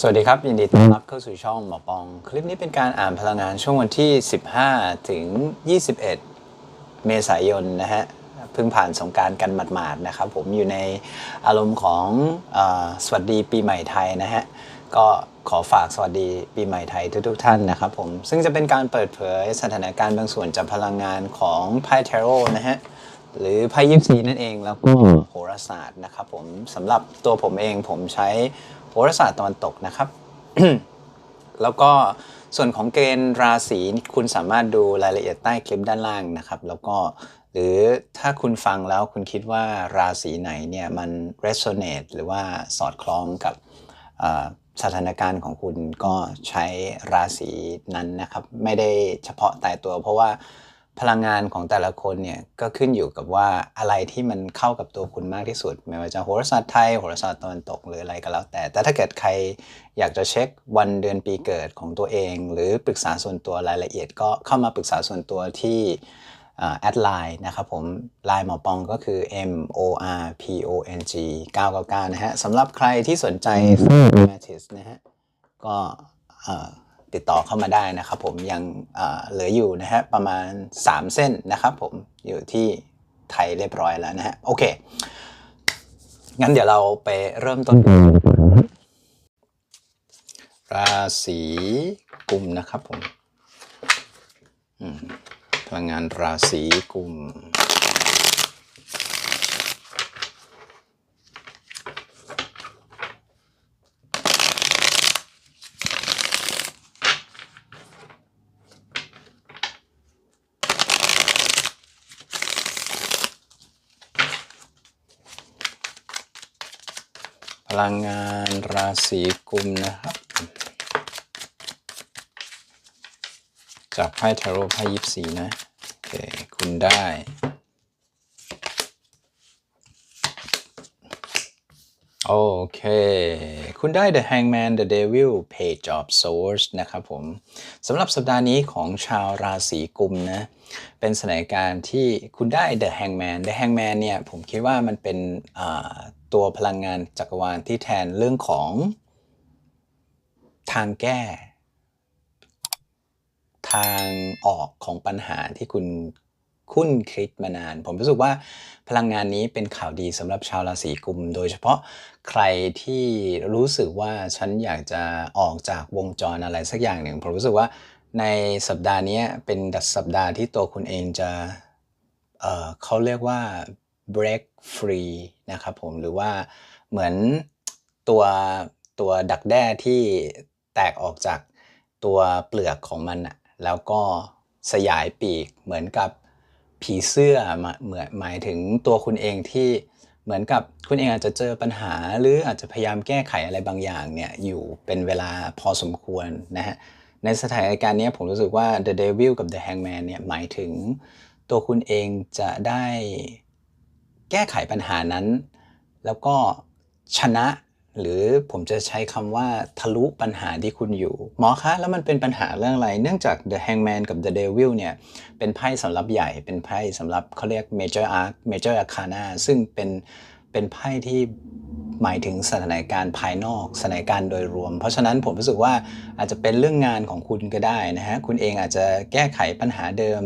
สวัสดีครับ ยินดีต้อนรับเข้าสู่ช่องหมอปอง คลิปนี้เป็นการอ่านพลังงานช่วงวันที่ 15 ถึง 21 เมษายนนะฮะเพิ่งผ่านสงกรารกันหมาดๆนะครับผมอยู่ในอารมณ์ของเออสวัสดีปีใหม่ไทยนะฮะก็ขอฝากสวัสดีปีใหม่ไทยทุกๆท่านนะครับผมซึ่งจะเป็นการเปิดเผยสถานการณ์บางส่วนจากพลังงานของไพ่เทโรนะฮะหรือไพ่ยิปซีนั่นเองแล้วก็โหราศาสตร์นะครับผมสำหรับตัวผมเองผมใช้โหราศาสตร์ตะวันตกนะครับ แล้วก็ส่วนของเกณฑ์ราศีคุณสามารถดูรายละเอียดใต้คลิปด้านล่างนะครับ แล้วก็หรือถ้าคุณฟังแล้วคุณคิดว่าราศีไหนเนี่ยมัน resonate หรือว่าสอดคล้องกับเอ่อสถานการณ์ของคุณก็ใช้ราศีนั้นนะครับ ไม่ได้เฉพาะตายตัว เพราะว่า พลังงานของแต่ละคนเนี่ยก็ขึ้นอยู่กับว่าอะไรที่มันเข้ากับตัวคุณมากที่สุด ไม่ว่าจะโหราศาสตร์ไทยโหราศาสตร์ตะวันตกหรืออะไรก็แล้วแต่ แต่ถ้าเกิดใครอยากจะเช็ควันเดือนปีเกิดของตัวเอง หรือปรึกษาส่วนตัวรายละเอียดก็เข้ามาปรึกษาส่วนตัวที่แอดไลน์นะครับผมไลน์หมอปองก็คือ M O R P O N G 999 นะฮะสำหรับใครที่สนใจสร้าง Matis นะฮะก็ ติดต่อเข้ามาได้นะครับผมยังเหลืออยู่นะฮะประมาณ 3 เส้นนะครับผมอยู่ที่ไทยเรียบร้อยแล้วนะฮะโอเค งั้นเดี๋ยวเราไปเริ่มต้นราศีกุมนะครับผมมพลังงานราศีกุม ลังงานราศีกุมนะครับ จากไพ่ทาโร่ไพ่ยิปซีนะ โอเค คุณได้โอเค คุณได้ The Hangman The Devil Page of Swords นะครับผมสำหรับสัปดาห์นี้ของชาวราศีกุมนะ เป็นสถานการณ์ที่คุณได้ The Hangman The Hangman เนี่ย ผมคิดว่ามันเป็นอ่า ตัวพลังงานจักรวาลที่แทนเรื่องของทางแก้ ทางออกของปัญหาที่คุณคุ้นคิดมานาน ผมรู้สึกว่าพลังงานนี้เป็นข่าวดีสำหรับชาวราศีกุม โดยเฉพาะใครที่รู้สึกว่าฉันอยากจะออกจากวงจรอะไรสักอย่างหนึ่ง ผมรู้สึกว่าในสัปดาห์นี้เป็นสัปดาห์ที่ตัวคุณเองจะเเขาเรียกว่า break free นะครับผมหรือว่าเหมือนตัวตัวดักแด้ที่แตกออกจากตัวเปลือกของมันอะแล้วก็สยายปีกเหมือนกับผีเสื้อเหมือนหมายถึงตัวคุณเองที่เหมือนกับคุณเองอาจจะเจอปัญหา หรืออาจจะพยายามแก้ไขอะไรบางอย่างเนี่ยอยู่เป็นเวลาพอสมควรนะฮะในสถานการณ์นี้ผมรู้สึกว่า The Devil กับ The Hangman เนี่ยหมายถึงตัวคุณเองจะได้ แก้ไขปัญหานั้น แล้วก็ชนะ หรือผมจะใช้คำว่าทะลุปัญหาที่คุณอยู่ หมอคะ แล้วมันเป็นปัญหาเรื่องอะไร เนื่องจาก The Hangman กับ The Devil เนี่ย เป็นไพ่สำหรับใหญ่ เป็นไพ่สำหรับเขาเรียก Major Arc Major Arcana ซึ่งเป็นเป็นไพ่ที่หมายถึงสถานการณ์ภายนอกสถานการณ์โดยรวม เพราะฉะนั้นผมรู้สึกว่าอาจจะเป็นเรื่องงานของคุณก็ได้นะฮะคุณเองอาจจะแก้ไขปัญหาเดิม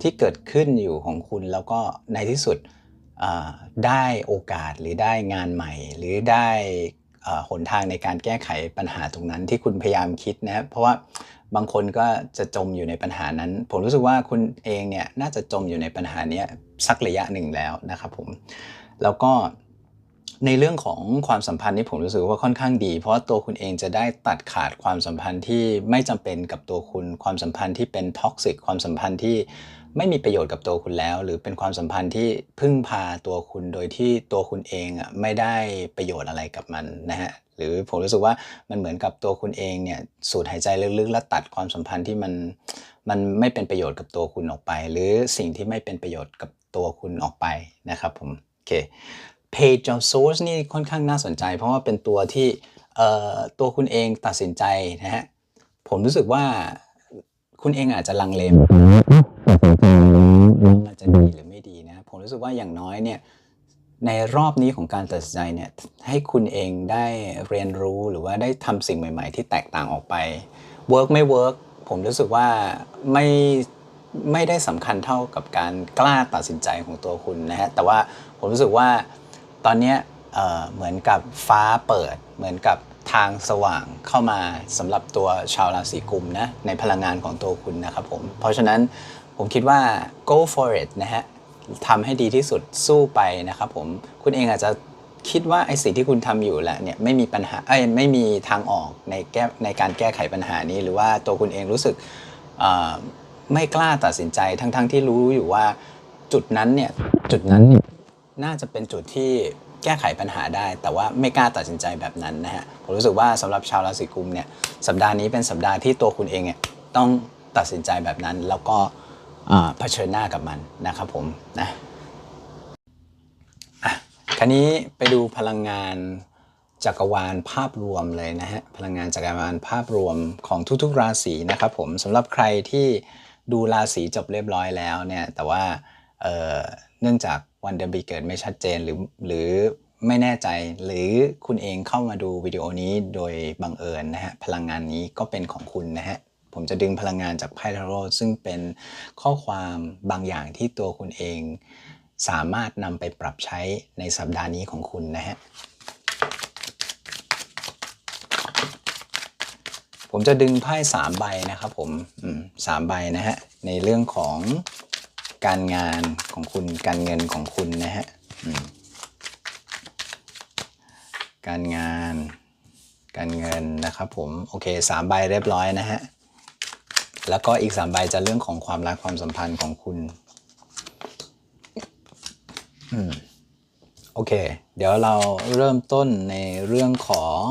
ที่เกิดขึ้นอยู่ของคุณแล้วก็ในที่สุด ได้โอกาสหรือได้งานใหม่ หรือได้หนทางในการแก้ไขปัญหาตรงนั้นที่คุณพยายามคิดนะครับเพราะว่าบางคนก็จะจมอยู่ในปัญหานั้น ผมรู้สึกว่าคุณเองเนี่ยน่าจะจมอยู่ในปัญหานี้สักระยะหนึ่งแล้วนะครับผมแล้วก็ในเรื่องของความสัมพันธ์นี่ผมรู้สึกว่าค่อนข้างดี เพราะว่าตัวคุณเองจะได้ตัดขาดความสัมพันธ์ที่ไม่จำเป็นกับตัวคุณความสัมพันธ์ที่เป็นท็อกซิกความสัมพันธ์ที่ ไม่มีประโยชน์กับตัวคุณแล้ว หรือเป็นความสัมพันธ์ที่พึ่งพาตัวคุณโดยที่ตัวคุณเองอะไม่ได้ประโยชน์อะไรกับมันนะฮะหรือผมรู้สึกว่ามันเหมือนกับตัวคุณเองเนี่ยสูดหายใจลึกๆ และตัดความสัมพันธ์ที่มันมันไม่เป็นประโยชน์กับตัวคุณออกไป หรือสิ่งที่ไม่เป็นประโยชน์กับตัวคุณออกไปนะครับผมโอเค Page of Swords นี่ค่อนข้างน่าสนใจ เพราะว่าเป็นตัวที่เอ่อตัวคุณเองตัดสินใจนะฮะผมรู้สึกว่าคุณเองอาจจะลังเล รู้สึกว่าอย่างน้อยเนี่ยในรอบนี้ของการตัดสินใจเนี่ยให้คุณเองได้เรียนรู้หรือว่าได้ทำสิ่งใหม่ ๆ ที่แตกต่างออกไปเวิร์กไม่เวิร์กผมรู้สึกว่าไม่ไม่ได้สำคัญเท่ากับการกล้าตัดสินใจของตัวคุณนะฮะแต่ว่าผมรู้สึกว่าตอนนี้เอ่อเหมือนกับฟ้าเปิด เหมือนกับทางสว่างเข้ามาสำหรับตัวชาวราศีกุมนะในพลังงานของตัวคุณนะครับผมเพราะฉะนั้นผมคิดว่า go for it นะฮะ ทำให้ดีที่สุดสู้ไปนะครับผมคุณเองอาจจะคิดว่าไอ้สิ่งที่คุณทำอยู่แหละเนี่ยไม่มีปัญหาเอ้ยไม่มีทางออกในแก้ในการแก้ไขปัญหานี้ หรือว่าตัวคุณเองรู้สึกไม่กล้าตัดสินใจทั้งๆทที่รู้อยู่ว่าจุดนั้นเนี่ยจุดนั้นน่าจะเป็นจุดที่แก้ไขปัญหาได้ แต่ว่าไม่กล้าตัดสินใจแบบนั้นนะฮะผมรู้สึกว่าสำหรับชาวราศีกุมเนี่ยสัปดาห์นี้เป็นสัปดาห์ที่ตัวคุณเองเนี่ยต้องตัดสินใจแบบนั้นแล้วก็ เผชิญหน้ากับมันนะครับผมนะอะคราวนี้ไปดูพลังงานจักรวาลภาพรวมเลยนะฮะพลังงานจักรวาลภาพรวมของทุกๆ ราศีนะครับผมสำหรับใครที่ดูราศีจบเรียบร้อยแล้วเนี่ยแต่ว่าเเนื่องจากวันเดือนปีเกิดไม่ชัดเจนหรือหรือไม่แน่ใจหรือคุณเองเข้ามาดูวิดีโอนี้โดยบังเอิญนะฮะพลังงานนี้ก็เป็นของคุณนะฮะ ผมจะดึงพลังงานจากไพ่ทาโร่ซึ่งเป็นข้อความบางอย่างที่ตัวคุณเอง สามารถนำไปปรับใช้ในสัปดาห์นี้ของคุณนะฮะผมจะดึงไพ่สามใบนะครับผมสามใบนะฮะ ในเรื่องของการงานของคุณการเงินของคุณนะฮะการงาน การเงินนะครับผม โอเคสามใบเรียบร้อยนะฮะ แล้วก็อีกสามใบจะเรื่องของความรักความสัมพันธ์ของคุณ อืม โอเค เดี๋ยวเราเริ่มต้นในเรื่องของ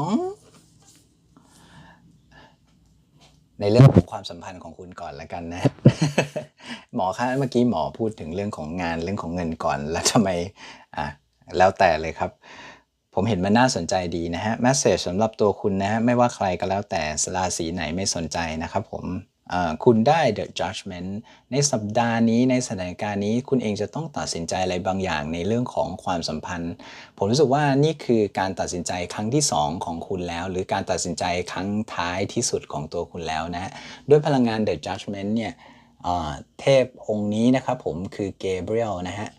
ในเรื่องของความสัมพันธ์ของคุณก่อนละกันนะ หมอคะเมื่อกี้หมอพูดถึงเรื่องของงานเรื่องของเงินก่อน แล้วทำไม อะ แล้วแต่เลยครับผมเห็นมันน่าสนใจดีนะฮะ แมสเซจสำหรับตัวคุณนะฮะ ไม่ว่าใครก็แล้วแต่ราศีไหนไม่สนใจนะครับผม คุณได้ The Judgment ในสัปดาห์นี้ในสถานการณ์นี้คุณเองจะต้องตัดสินใจอะไรบางอย่างในเรื่องของความสัมพันธ์ ผมรู้สึกว่านี่คือการตัดสินใจครั้งที่ 2 ของคุณแล้ว หรือการตัดสินใจครั้งท้ายที่สุดของตัวคุณแล้วนะด้วยพลังงาน The Judgment เนี่ยเทพองค์นี้นะครับผมคือเกเบรียลนะฮะ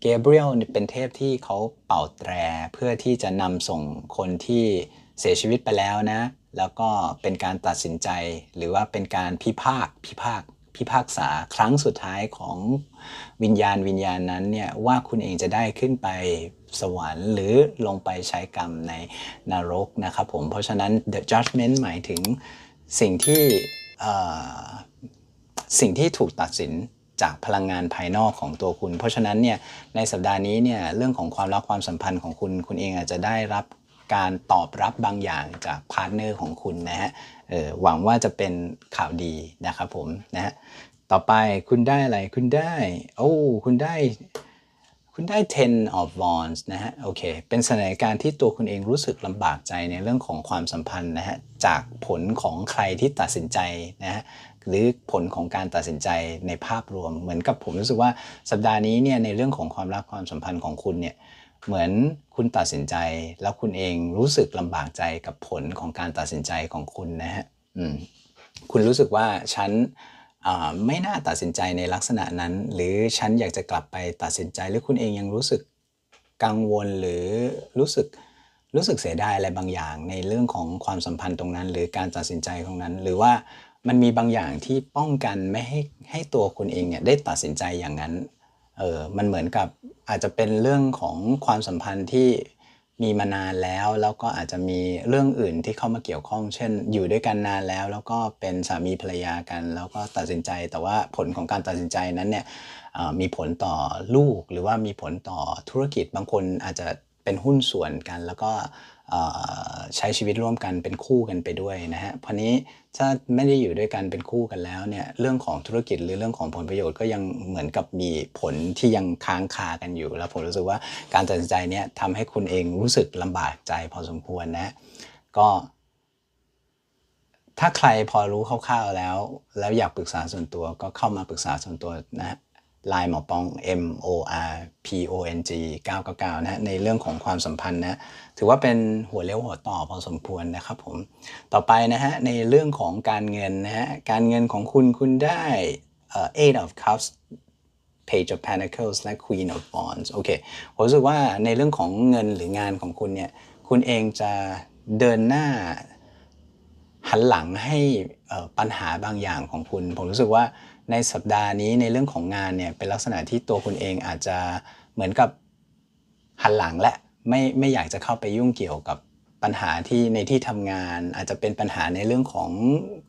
เกเบรียลเป็นเทพที่เขาเป่าแตรเพื่อที่จะนำส่งคนที่เสียชีวิตไปแล้วนะ แล้วก็เป็นการตัดสินใจหรือว่าเป็นการพิพากพิพากพิพากษาครั้งสุดท้ายของวิญญาณวิญญาณนั้นเนี่ยว่าคุณเองจะได้ขึ้นไปสวรรค์หรือลงไปใช้กรรมในนรกนะครับผม เพราะฉะนั้น the judgment หมายถึงสิ่งที่สิ่งที่ถูกตัดสินจากพลังงานภายนอกของตัวคุณ เพราะฉะนั้นเนี่ยในสัปดาห์นี้เนี่ยเรื่องของความรักความสัมพันธ์ของคุณ คุณเองอาจจะได้รับ การตอบรับบางอย่างจากพาร์ทเนอร์ของคุณนะฮะหวังว่าจะเป็นข่าวดีนะครับผมนะฮะต่อไปคุณได้อะไรคุณได้โอ้คุณได้คุณได้ ten of wands นะฮะโอเคเป็นสถานการณ์ที่ตัวคุณเองรู้สึกลำบากใจในเรื่องของความสัมพันธ์นะฮะจากผลของใครที่ตัดสินใจนะฮะหรือผลของการตัดสินใจในภาพรวม เหมือนกับผมรู้สึกว่าสัปดาห์นี้เนี่ยในเรื่องของความรักความสัมพันธ์ของคุณเนี่ย เหมือนคุณตัดสินใจ แล้วคุณเองรู้สึกลำบากใจกับผลของการตัดสินใจของคุณนะฮะคุณรู้สึกว่าฉันไม่น่าตัดสินใจในลักษณะนั้น หรือฉันอยากจะกลับไปตัดสินใจหรือคุณเองยังรู้สึกกังวลหรือรู้สึกรู้สึกเสียดายอะไรบางอย่าง ในเรื่องของความสัมพันธ์ตรงนั้น หรือการตัดสินใจตรงนั้น หรือว่ามันมีบางอย่างที่ป้องกันไม่ให้ให้ตัวคุณเองเนี่ยได้ตัดสินใจอย่างนั้น เออมันเหมือนกับอาจจะเป็นเรื่องของความสัมพันธ์ที่มีมานานแล้ว แล้วก็อาจจะมีเรื่องอื่นที่เข้ามาเกี่ยวข้อง เช่น อยู่ด้วยกันนานแล้ว แล้วก็เป็นสามีภรรยากัน แล้วก็ตัดสินใจ แต่ว่าผลของการตัดสินใจนั้นเนี่ยมีผลต่อลูกหรือว่ามีผลต่อธุรกิจบางคนอาจจะเป็นหุ้นส่วนกัน แล้วก็ ใช้ชีวิตร่วมกันเป็นคู่กันไปด้วยนะฮะพราะนี้ถ้าไม่ได้อยู่ด้วยกันเป็นคู่กันแล้วเนี่ยเรื่องของธุรกิจหรือเรื่องของผลประโยชน์ก็ยังเหมือนกับมีผลที่ยังค้างคากันอยู่ แล้วผมรู้สึกว่าการตัดสินใจเนี่ยทำให้คุณเองรู้สึกลำบากใจพอสมควรนะก็ถ้าใครพอรู้คร่าวๆแล้ว แล้วอยากปรึกษาส่วนตัวก็เข้ามาปรึกษาส่วนตัวนะฮะ Line หมอปอง M O R P O N G 999นะฮะในเรื่องของความสัมพันธ์นะถือว่าเป็นหัวเลี้ยวหัวต่อพอสมควรนะครับผมต่อไปนะฮะในเรื่องของการเงินนะฮะการเงินของคุณคุณได้เอ่อ eight of cups page of pentacles และ queen of wands โอเคผมรู้สึกว่าในเรื่องของเงินหรืองานของคุณเนี่ยคุณเองจะเดินหน้าหันหลังให้ปัญหาบางอย่างของคุณ ผมรู้สึกว่า ในสัปดาห์นี้ในเรื่องของงานเนี่ยเป็นลักษณะที่ตัวคุณเองอาจจะเหมือนกับหันหลังและไม่ไม่อยากจะเข้าไปยุ่งเกี่ยวกับปัญหาที่ในที่ทำงาน อาจจะเป็นปัญหาในเรื่องของ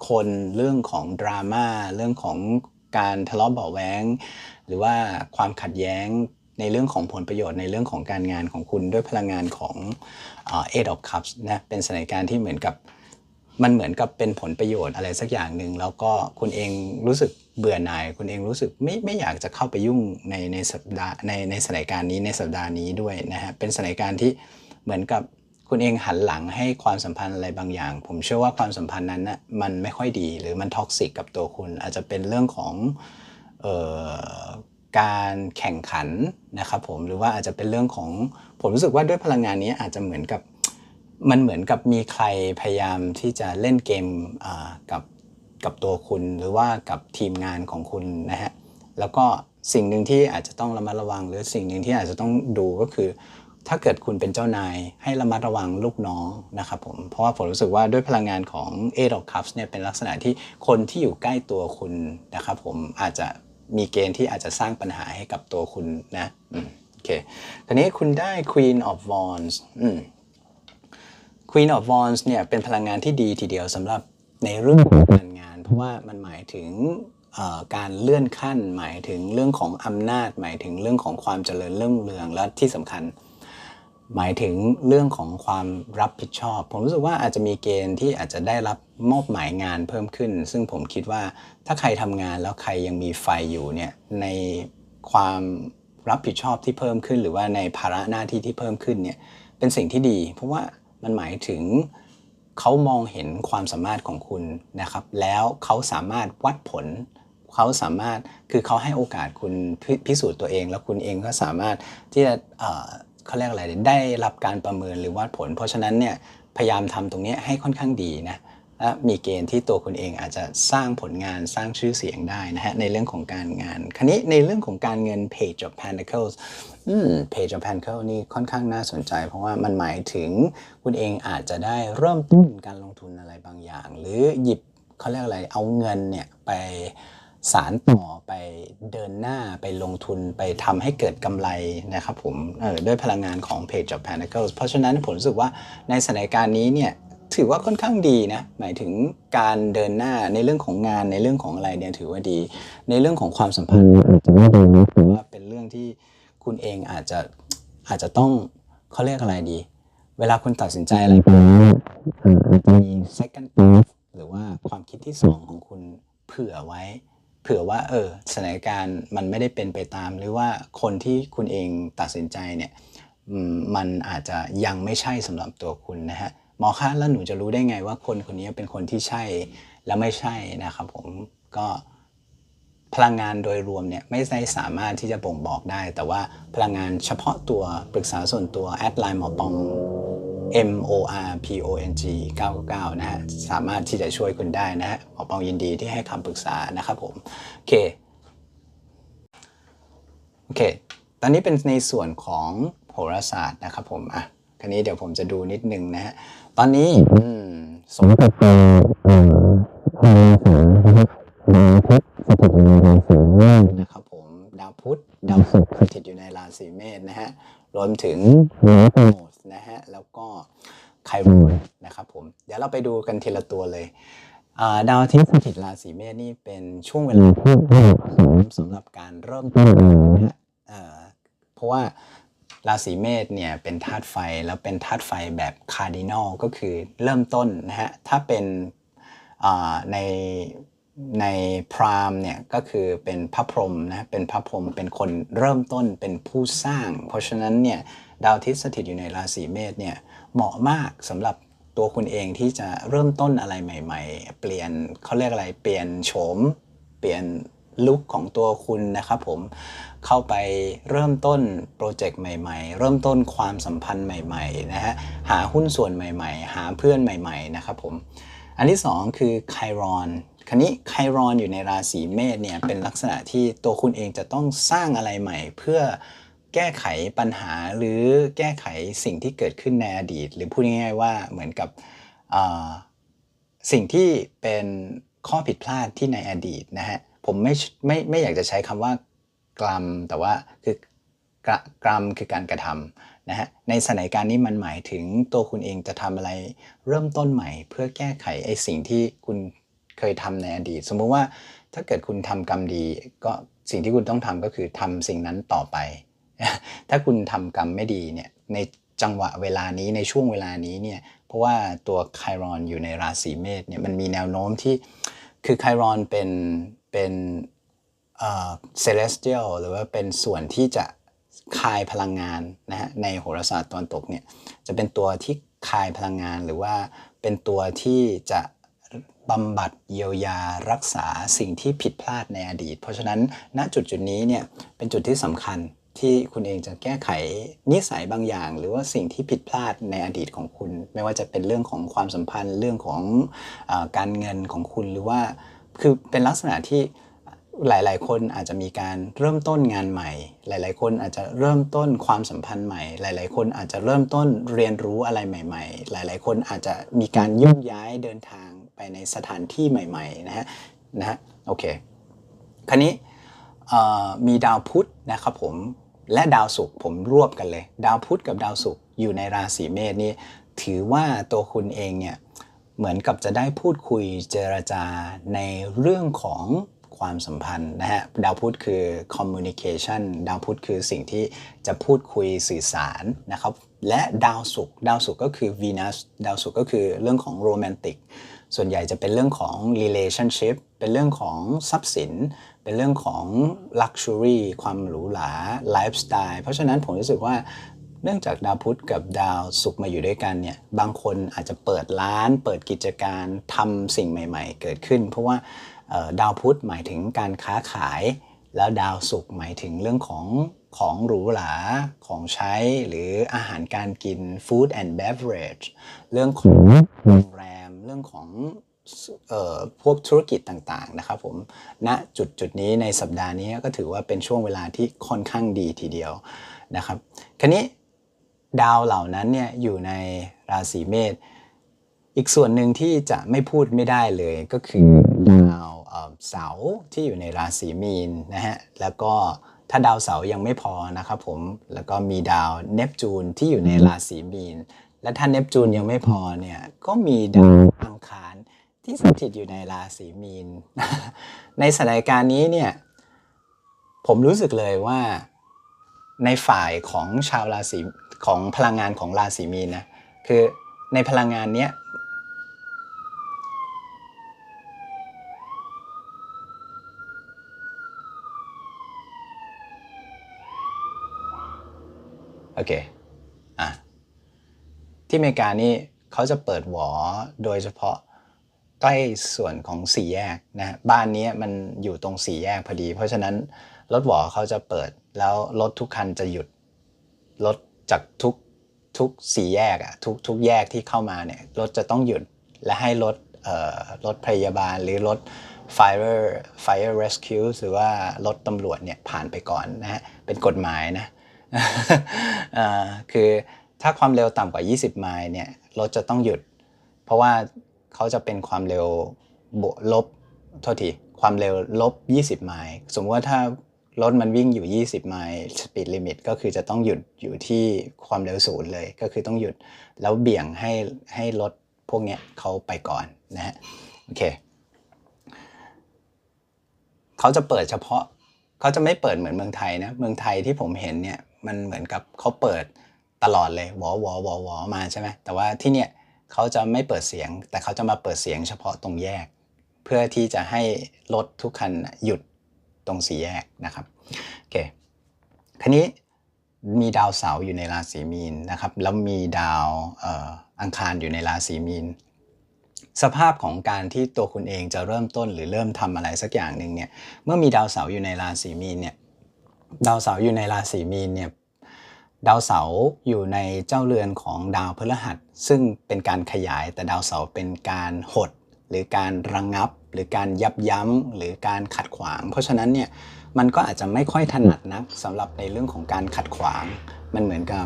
คนเรื่องของดราม่าเรื่องของการทะเลาะเบาแวงหรือว่าความขัดแย้งในเรื่องของผลประโยชน์ในเรื่องของการงานของคุณด้วยพลังงานของเอ่อ eight of cups นะเป็นสถานการณ์ที่เหมือนกับ มันเหมือนกับเป็นผลประโยชน์อะไรสักอย่างหนึ่งแล้วก็คุณเองรู้สึกเบื่อหน่าย คุณเองรู้สึกไม่ไม่อยากจะเข้าไปยุ่งในในสัปดาห์ในในสถานการณ์นี้ในสัปดาห์นี้ด้วยนะฮะเป็นสถานการณ์ที่เหมือนกับคุณเองหันหลังให้ความสัมพันธ์อะไรบางอย่าง ผมเชื่อว่าความสัมพันธ์นั้นนะ่ะมันไม่ค่อยดี หรือมันท็อกซิกกับตัวคุณ อาจจะเป็นเรื่องของเอ่อการแข่งขันนะครับผมหรือว่าอาจจะเป็นเรื่องของผมรู้สึกว่าด้วยพลังงานนี้อาจจะเหมือนกับ มันเหมือนกับมีใครพยายามที่จะเล่นเกมกับกับตัวคุณหรือว่ากับทีมงานของคุณนะฮะแล้วก็สิ่งหนึ่งที่อาจจะต้องระมัดระวัง หรือสิ่งหนึ่งที่อาจจะต้องดูก็คือ ถ้าเกิดคุณเป็นเจ้านายให้ระมัดระวังลูกน้องนะครับผมเพราะว่าผมรู้สึกว่าด้วยพลังงานของ Eight of Cups เนี่ยเป็นลักษณะที่คนที่อยู่ใกล้ตัวคุณนะครับผมอาจจะมีเกณฑ์ที่อาจจะสร้างปัญหาให้กับตัวคุณนะโอเคทีนี้คุณได้ Queen of Wands อืม Queen of Wands เนี่ยเป็นพลังงานที่ดีทีเดียวสำหรับในเรื่องของการงาน เพราะว่ามันหมายถึงการเลื่อนขั้น หมายถึงเรื่องของอำนาจ หมายถึงเรื่องของความเจริญเรื่องเรืองและที่สำคัญ หมายถึงเรื่องของความรับผิดชอบ ผมรู้สึกว่าอาจจะมีเกณฑ์ที่อาจจะได้รับมอบหมายงานเพิ่มขึ้น ซึ่งผมคิดว่าถ้าใครทำงานแล้วใครยังมีไฟอยู่เนี่ยในความรับผิดชอบที่เพิ่มขึ้น หรือว่าในภาระหน้าที่ที่เพิ่มขึ้นเนี่ยเป็นสิ่งที่ดี เพราะว่า มันหมายถึงเขามองเห็นความสามารถของคุณนะครับ แล้วเขาสามารถวัดผลเขาสามารถคือเขาให้โอกาสคุณพิพิสูจน์ตัวเอง แล้วคุณเองก็สามารถที่จะเขาเรียกอะไรได้รับการประเมินหรือวัดผล เพราะฉะนั้นเนี่ยพยายามทำตรงนี้ให้ค่อนข้างดีนะและมีเกณฑ์ที่ตัวคุณเองอาจจะสร้างผลงานสร้างชื่อเสียงได้นะฮะในเรื่องของการงาน คราวนี้ในเรื่องของการเงิน Page of Pentacles อืม Page of Pentacles นี่ค่อนข้างน่าสนใจ เพราะว่ามันหมายถึงคุณเองอาจจะได้เริ่มต้นการลงทุนอะไรบางอย่าง หรือหยิบเขาเรียกอะไรเอาเงินเนี่ยไปสารต่อไปเดินหน้าไปลงทุนไปทำให้เกิดกำไรนะครับผมเออด้วยพลังงานของ Page of Pentacles เพราะฉะนั้นผมรู้สึกว่าในสถานการณ์นี้เนี่ยถือว่าค่อนข้างดีนะ หมายถึงการเดินหน้าในเรื่องของงานในเรื่องของอะไรเนี่ยถือว่าดี ในเรื่องของความสัมพันธ์อาจจะไม่ดีนะแต่ว่าเป็นเรื่องที่ คุณเองอาจจะอาจจะต้องเขาเรียกอะไรดี เวลาคุณตัดสินใจอะไรไปแล้วเอ่ออาจจะมี second thought หรือว่าความคิดที่สองของคุณเผื่อไว้ เผื่อว่าเออสถานการณ์มันไม่ได้เป็นไปตาม หรือว่าคนที่คุณเองตัดสินใจเนี่ยอืมมันอาจจะยังไม่ใช่สำหรับตัวคุณนะฮะหมอคะแล้วหนูจะรู้ได้ไงว่าคนคนนี้เป็นคนที่ใช่และไม่ใช่นะครับผมก็ พลังงานโดยรวมเนี่ยไม่ได้สามารถที่จะบ่งบอกได้ แต่ว่าพลังงานเฉพาะตัวปรึกษาส่วนตัวแอดไลน์หมอปอง M O R P O N G 99 นะฮะ สามารถที่จะช่วยคุณได้นะฮะหมอปองยินดีที่ให้คำปรึกษานะครับผม โอเค โอเค ตอนนี้เป็นในส่วนของโหราศาสตร์นะครับผม อะคราวนี้เดี๋ยวผมจะดูนิดนึงนะฮะ ตอนนี้อืมสมกับเป็นเอ่อโหราศาสตร์นะครับดาวพุธ สถิตอยู่ในราศีเมษนะครับผมดาวพุธดาวศุกร์สถิตอยู่ในราศีเมษนะฮะรวมถึงเนโมสนะฮะแล้วก็ไคโรนนะครับผมเดี๋ยวเราไปดูกันทีละตัวเลยอ่าดาวอาทิตย์สถิตราศีเมษนี่เป็นช่วงเวลาที่เหมาะสมสำหรับการเริ่มต้นอะไรนะฮะเอ่อเพราะว่าราศีเมษเนี่ยเป็นธาตุไฟแล้วเป็นธาตุไฟแบบคาร์ดินอลก็คือเริ่มต้นนะฮะถ้าเป็นอ่าใน ในพราหมณ์เนี่ยก็คือเป็นพระพรหมนะเป็นพระพรหมเป็นคนเริ่มต้นเป็นผู้สร้าง เพราะฉะนั้นเนี่ยดาวอาทิตย์สถิตอยู่ในราศีเมษเนี่ยเหมาะมากสำหรับตัวคุณเองที่จะเริ่มต้นอะไรใหม่ ๆ เปลี่ยนเขาเรียกอะไรเปลี่ยนโฉม เปลี่ยนลุคของตัวคุณนะครับผมเข้าไปเริ่มต้นโปรเจกต์ใหม่ ๆ เริ่มต้นความสัมพันธ์ใหม่ๆนะฮะหาหุ้นส่วนใหม่ ๆ หาเพื่อนใหม่ ๆ นะครับผมอันที่สองคือไครอน คันนี้ไครอนอยู่ในราศีเมษเนี่ยเป็นลักษณะที่ตัวคุณเองจะต้องสร้างอะไรใหม่ เพื่อแก้ไขปัญหาหรือแก้ไขสิ่งที่เกิดขึ้นในอดีต หรือพูดง่ายๆว่าเหมือนกับสิ่งที่เป็นข้อผิดพลาดที่ในอดีตนะฮะผมไม่ไม่ไม่อยากจะใช้คำว่ากรรมแต่ว่าคือกระกรรมคือการกระทำนะฮะในสถานการณ์นี้มันหมายถึงตัวคุณเองจะทำอะไรเริ่มต้นใหม่ เพื่อแก้ไขไอ้สิ่งที่คุณ เคยทำในอดีต สมมุติว่าถ้าเกิดคุณทำกรรมดี ก็สิ่งที่คุณต้องทำก็คือทำสิ่งนั้นต่อไป ถ้าคุณทำกรรมไม่ดีเนี่ยในจังหวะเวลานี้ในช่วงเวลานี้เนี่ยเพราะว่าตัวไครอนอยู่ในราศีเมษเนี่ยมันมีแนวโน้มที่คือไครอนเป็นเป็นเซเลสเตียลหรือว่าเป็นส่วนที่จะคายพลังงานนะฮะในโหราศาสตร์ตอนตกเนี่ยจะเป็นตัวที่คายพลังงานหรือว่าเป็นตัวที่จะ บำบัดเยียวยารักษาสิ่งที่ผิดพลาดในอดีต เพราะฉะนั้นณจุดจุดนี้เนี่ยเป็นจุดที่สำคัญที่คุณเองจะแก้ไขนิสัยบางอย่าง หรือว่าสิ่งที่ผิดพลาดในอดีตของคุณ ไม่ว่าจะเป็นเรื่องของความสัมพันธ์เรื่องของอการเงินของคุณหรือว่าคือเป็นลักษณะที่หลาย ๆ คนอาจจะมีการเริ่มต้นงานใหม่ หลาย ๆ คนอาจจะเริ่มต้นความสัมพันธ์ใหม่ หลาย ๆ คนอาจจะเริ่มต้นเรียนรู้อะไรใหม่ ๆ หลาย ๆ คนอาจจะมีการยุ่งย้ายเดินทาง ไปในสถานที่ใหม่ๆนะฮะนะฮะโอเคคราวนี้มีดาวพุธนะครับผมและดาวศุกร์ผมรวบกันเลย ดาวพุธกับดาวศุกร์อยู่ในราศีเมษนี่ถือว่าตัวคุณเองเนี่ยเหมือนกับจะได้พูดคุยเจรจาในเรื่องของความสัมพันธ์นะฮะดาวพุธคือ communication ดาวพุธคือสิ่งที่จะพูดคุยสื่อสารนะครับ และดาวศุกร์ดาวศุกร์ก็คือ Venus ดาวศุกร์ก็คือเรื่องของโรแมนติกส่วนใหญ่จะเป็นเรื่องของ relationship เป็นเรื่องของทรัพย์สิน เป็นเรื่องของ luxury ความหรูหราไลฟ์สไตล์เพราะฉะนั้นผมรู้สึกว่าเนื่องจากดาวพุธกับดาวศุกร์มาอยู่ด้วยกันเนี่ย บางคนอาจจะเปิดร้าน เปิดกิจการทำสิ่งใหม่ๆ เกิดขึ้น เพราะว่าดาวพุธหมายถึงการค้าขาย แล้วดาวศุกร์หมายถึงเรื่องของ ของหรูหราของใช้หรืออาหารการกิน food and beverage เรื่องของโรงแรม เรื่องของพวกธุรกิจต่างๆนะครับผมณจุดจุดนี้ในสัปดาห์นี้ก็ถือว่าเป็นช่วงเวลาที่ค่อนข้างดีทีเดียวนะครับคราวนี้ดาวเหล่านั้นเนี่ยอยู่ในราศีเมษอีกส่วนหนึ่งที่จะไม่พูดไม่ได้เลยก็คือดาวเสาที่อยู่ในราศีมีนนะฮะแล้วก็ ถ้าดาวเสาร์ยังไม่พอนะครับผมแล้วก็มีดาวเนปจูนที่อยู่ในราศีมีน และถ้าเนปจูนยังไม่พอเนี่ยก็มีดาวอังคารที่สถิตอยู่ในราศีมีน ในสถานการณ์นี้เนี่ยผมรู้สึกเลยว่าในฝ่ายของชาวราศีของพลังงานของราศีมีนนะคือในพลังงานเนี้ย โอเคอะที่อเมริกานี่เขาจะเปิดหวอโดยเฉพาะใกล้ส่วนของสี่แยกนะบ้านนี้มันอยู่ตรงสี่แยกพอดี เพราะฉะนั้นรถหวอเขาจะเปิดแล้วรถทุกคันจะหยุดรถจากทุกทุกสี่แยกอะทุกทุกแยกที่เข้ามาเนี่ยรถจะต้องหยุดและให้รถเอ่อรถพยาบาลหรือรถ fire fire rescue หรือว่ารถตำรวจเนี่ยผ่านไปก่อนนะฮะเป็นกฎหมายนะ คือถ้าความเร็วต่ำกว่า 20 ไมล์เนี่ยรถจะต้องหยุด เพราะว่าเขาจะเป็นความเร็วบวกลบโทษทีความเร็วลบ 20 ไมล์สมมติว่าถ้ารถมันวิ่งอยู่ 20 ไมล์สปีดลิมิตก็คือจะต้องหยุดอยู่ที่ความเร็วศูนย์เลย ก็คือต้องหยุดแล้วเบี่ยงให้ให้รถพวกเนี้ยเขาไปก่อนนะฮะโอเคเขาจะเปิดเฉพาะเขาจะไม่เปิดเหมือนเมืองไทยนะ เมืองไทยที่ผมเห็นเนี่ย มันเหมือนกับเขาเปิดตลอดเลยวอวอวอวอมาใช่ไหมแต่ว่าที่เนี่ยเขาจะไม่เปิดเสียง แต่เขาจะมาเปิดเสียงเฉพาะตรงแยก เพื่อที่จะให้รถทุกคันหยุดตรงสี่แยกนะครับโอเคคันนี้มีดาวเสาร์อยู่ในราศีมีนนะครับแล้วมีดาวอังคารอยู่ในราศีมีน สภาพของการที่ตัวคุณเองจะเริ่มต้นหรือเริ่มทำอะไรสักอย่างหนึ่งเนี่ยเมื่อมีดาวเสาร์อยู่ในราศีมีนเนี่ย ดาวเสาร์อยู่ในราศีมีนเนี่ยดาวเสาร์อยู่ในเจ้าเรือนของดาวพฤหัส ซึ่งเป็นการขยายแต่ดาวเสาร์เป็นการหด หรือการระงงับ หรือการยับยั้งหรือการขัดขวาง เพราะฉะนั้นเนี่ยมันก็อาจจะไม่ค่อยถนัดนักสำหรับในเรื่องของการขัดขวาง มันเหมือนกับ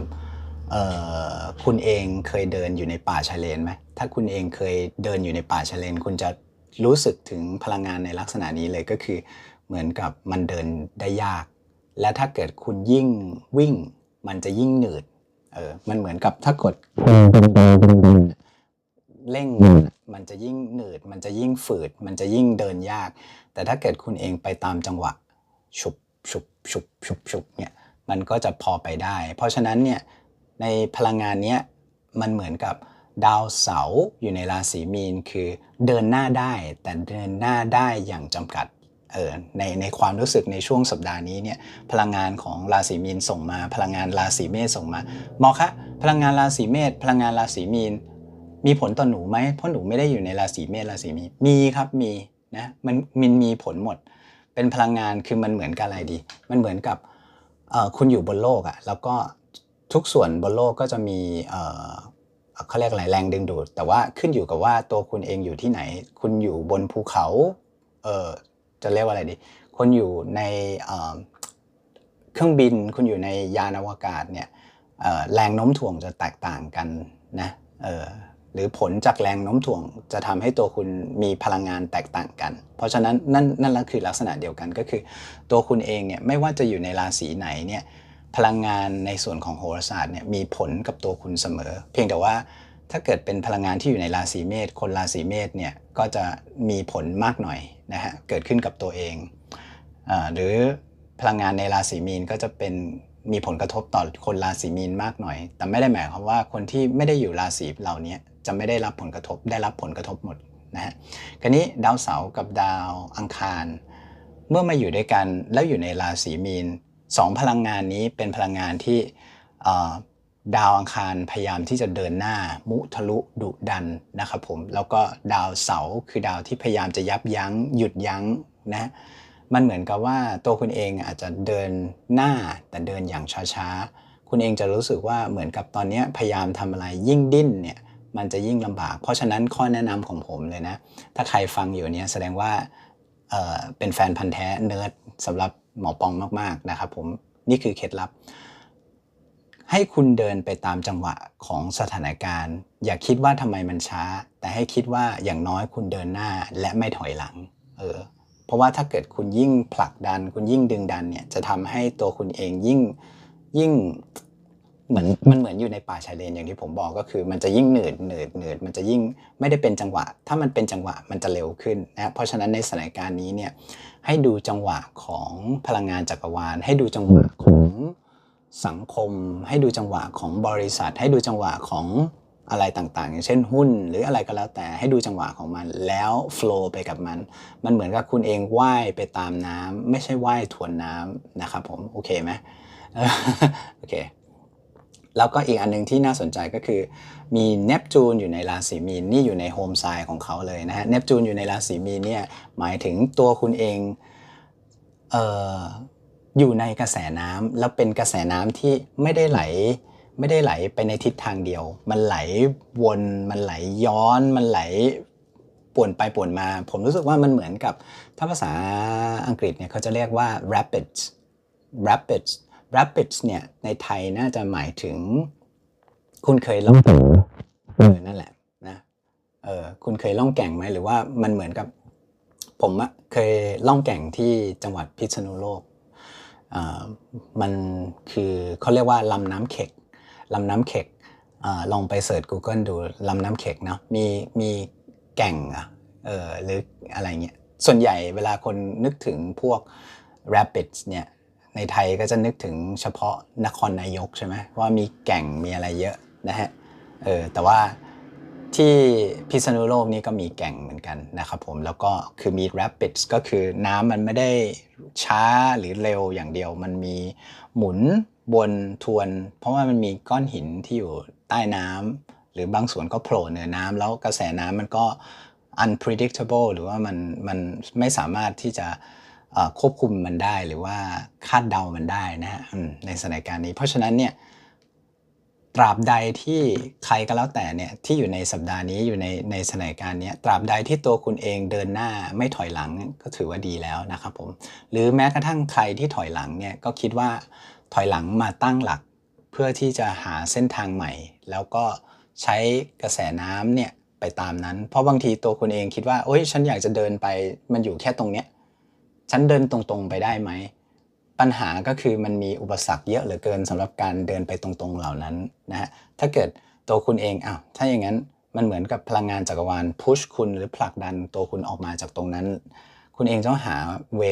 คุณเองเคยเดินอยู่ในป่าชายเลนไหมถ้าคุณเองเคยเดินอยู่ในป่าชายเลน คุณจะรู้สึกถึงพลังงานในลักษณะนี้เลยก็คือ เหมือนกับมันเดินได้ยาก และถ้าเกิดคุณยิ่งวิ่ง มันจะยิ่งหนืด เออ มันเหมือนกับถ้ากดเร่งมันจะยิ่งหนืด มันจะยิ่งฝืด มันจะยิ่งเดินยาก แต่ถ้าเกิดคุณเองไปตามจังหวะฉุบฉุบฉุบฉุบฉุบเนี่ย มันก็จะพอไปได้ เพราะฉะนั้นเนี่ย ในพลังงานเนี้ย มันเหมือนกับดาวเสาร์อยู่ในราศีมีนคือเดินหน้าได้ แต่เดินหน้าได้อย่างจำกัด ในในความรู้สึกในช่วงสัปดาห์นี้เนี่ยพลังงานของราศีมีนส่งมา พลังงานราศีเมษส่งมาหมอคะพลังงานราศีเมษพลังงานราศีมีน มีผลต่อหนูไหมเพราะหนูไม่ได้อยู่ในราศีเมษราศีมีนมีครับมีนะมันมันมีผลหมด เป็นพลังงานคือมันเหมือนกับอะไรดี มันเหมือนกับคุณอยู่บนโลกอะแล้วก็ทุกส่วนบนโลกก็จะมีเขาเรียกอะไรแรงดึงดูด แต่ว่าขึ้นอยู่กับว่าตัวคุณเองอยู่ที่ไหน คุณอยู่บนภูเขาเจะเรียกว่าอะไรดี คนอยู่ในเครื่องบินคุณอยู่ในยานอวกาศเนี่ยแรงโน้มถ่วงจะแตกต่างกันนะหรือผลจากแรงโน้มถ่วงจะทำให้ตัวคุณมีพลังงานแตกต่างกัน เพราะฉะนั้นนั่นนั่นละคือลักษณะเดียวกันก็คือ ตัวคุณเองเนี่ยไม่ว่าจะอยู่ในราศีไหนเนี่ยพลังงานในส่วนของโหราศาสตร์เนี่ยมีผลกับตัวคุณเสมอ เพียงแต่ว่า ถ้าเกิดเป็นพลังงานที่อยู่ในราศีเมษคนราศีเมษเนี่ยก็จะมีผลมากหน่อยนะฮะเกิดขึ้นกับตัวเองอหรือพลังงานในราศีมีนก็จะเป็นมีผลกระทบต่อคนราศีมีนมากหน่อย แต่ไม่ได้หมายความว่าคนที่ไม่ได้อยู่ราศีเหล่านี้จะไม่ได้รับผลกระทบได้รับผลกระทบหมดนะฮะคราวนี้ดาวเสาร์กับดาวอังคาร เมื่อมาอยู่ด้วยกันแล้วอยู่ในราศีมีนสองพลังงานนี้เป็นพลังงานที่ ดาวอังคารพยายามที่จะเดินหน้ามุทะลุดุดันนะครับผมแล้วก็ดาวเสาคือดาวที่พยายามจะยับยั้ง หยุดยั้งนะมันเหมือนกับว่าตัวคุณเองอาจจะเดินหน้าแต่เดินอย่างช้าๆ คุณเองจะรู้สึกว่าเหมือนกับตอนนี้พยายามทำอะไรยิ่งดิ้นเนี่ยมันจะยิ่งลำบาก เพราะฉะนั้นข้อแนะนำของผมเลยนะ ถ้าใครฟังอยู่เนี่ยแสดงว่าเเป็นแฟนพันธ์แท้เนิร์ดสำหรับหมอปองมากๆนะครับผมนี่คือเคล็ดลับ ให้คุณเดินไปตามจังหวะของสถานการณ์ อย่าคิดว่าทำไมมันช้า แต่ให้คิดว่าอย่างน้อยคุณเดินหน้าและไม่ถอยหลัง เออ เพราะว่าถ้าเกิดคุณยิ่งผลักดัน คุณยิ่งดึงดันเนี่ยจะทำให้ตัวคุณเองยิ่งยิ่งเหมือนมันเหมือนอยู่ในป่าชายเลนอย่างที่ผมบอกก็คือ มันจะยิ่งเหนื่อยเหนื่อยเหนื่อยมันจะยิ่งไม่ได้เป็นจังหวะ ถ้ามันเป็นจังหวะมันจะเร็วขึ้นนะเพราะฉะนั้นในสถานการณ์นี้เนี่ยให้ดูจังหวะของพลังงานจักรวาล ให้ดูจังหวะของ สังคมให้ดูจังหวะของบริษัท ให้ดูจังหวะของอะไรต่างๆ อย่างเช่นหุ้น หรืออะไรก็แล้วแต่ให้ดูจังหวะของมันแล้วโฟล์ไปกับมัน มันเหมือนกับคุณเองว่ายไปตามน้ำไม่ใช่ว่ายทวนน้ำนะครับผมโอเคไหมโอเคแล้วก็อีกอันหนึงที่น่าสนใจก็คือ มีเนปจูนอยู่ในราศีมีนนี่อยู่ในโฮมไซน์ของเขาเลยนะฮะเนปจูนอยู่ในราศีมีนเนี่ยหมายถึงตัวคุณเองเอยู่ในกระแสน้ำแล้วเป็นกระแสน้ำที่ไม่ได้ไหล ไม่ได้ไหลไปในทิศทางเดียว มันไหลวนมันไหลย้อน มันไหลป่วนไปป่วนมา ผมรู้สึกว่ามันเหมือนกับถ้าภาษาอังกฤษเนี่ยเขาจะเรียกว่า rapids rapids rapids เนี่ยในไทยน่าจะหมายถึง คุณเคยล่องแก่งเออนั่นแหละนะเออคุณเคยล่องแก่งไหมหรือว่ามันเหมือนกับ ผมอะเคยล่องแก่งที่จังหวัดพิษณุโลก มันคือเขาเรียกว่าลำน้ำเข็กลำน้ำเข็กอลองไปเสิร์ช Google ดูลำน้ำเข็กเนาะมีมีแก่งอะเออหรืออะไรเงี้ยส่วนใหญ่เวลาคนนึกถึงพวก rapids เนี่ยในไทยก็จะนึกถึงเฉพาะนครนายกใช่ไหมว่ามีแก่งมีอะไรเยอะนะฮะเออแต่ว่า ที่พิษณุโลกนี่ก็มีแก่งเหมือนกันนะครับผมแล้วก็คือมี rapids ก็คือน้ำมันไม่ได้ช้าหรือเร็วอย่างเดียว มันมีหมุนบนทวน เพราะว่ามันมีก้อนหินที่อยู่ใต้น้ำหรือบางส่วนก็โผล่เหนือน้ำแล้วกระแสน้ำมันก็ unpredictable หรือว่ามันมันไม่สามารถที่จะควบคุมมันได้หรือว่าคาดเดามันได้นะฮะในสถานการณ์นี้ เพราะฉะนั้นเนี่ย ตราบใดที่ใครก็แล้วแต่เนี่ยที่อยู่ในสัปดาห์นี้อยู่ในในสถานการณ์เนี้ยตราบใดที่ตัวคุณเองเดินหน้าไม่ถอยหลังก็ถือว่าดีแล้วนะครับผมหรือแม้กระทั่งใครที่ถอยหลังเนี่ยก็คิดว่าถอยหลังมาตั้งหลัก เพื่อที่จะหาเส้นทางใหม่ แล้วก็ใช้กระแสน้ำเนี่ยไปตามนั้น เพราะบางทีตัวคุณเองคิดว่าโอ้ยฉันอยากจะเดินไปมันอยู่แค่ตรงเนี้ยฉันเดินตรงๆไปได้ไหม ปัญหาก็คือมันมีอุปสรรคเยอะเหลือเกินสำหรับการเดินไปตรงๆเหล่านั้นนะฮะถ้าเกิดตัวคุณเองอ้าวถ้าอย่างนั้นมันเหมือนกับพลังงานจักรวาลพุชคุณหรือผลักดันตัวคุณออกมาจากตรงนั้น คุณเองต้องหาเว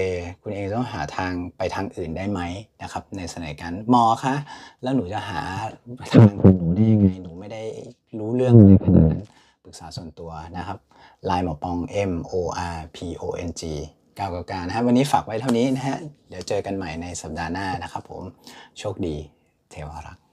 คุณเองต้องหาทางไปทางอื่นได้ไหมนะครับในสถานการณ์หมอคะแล้วหนูจะหาทางของหนูได้ยังไงหนูไม่ได้รู้เรื่องเลยขนาดนั้นปรึกษาส่วนตัวนะครับไลน์หมอปอง M O R P O N G 999นะฮะวันนี้ฝากไว้เท่านี้นะฮะเดี๋ยวเจอกันใหม่ในสัปดาห์หน้านะครับผมโชคดีเทวารักษ์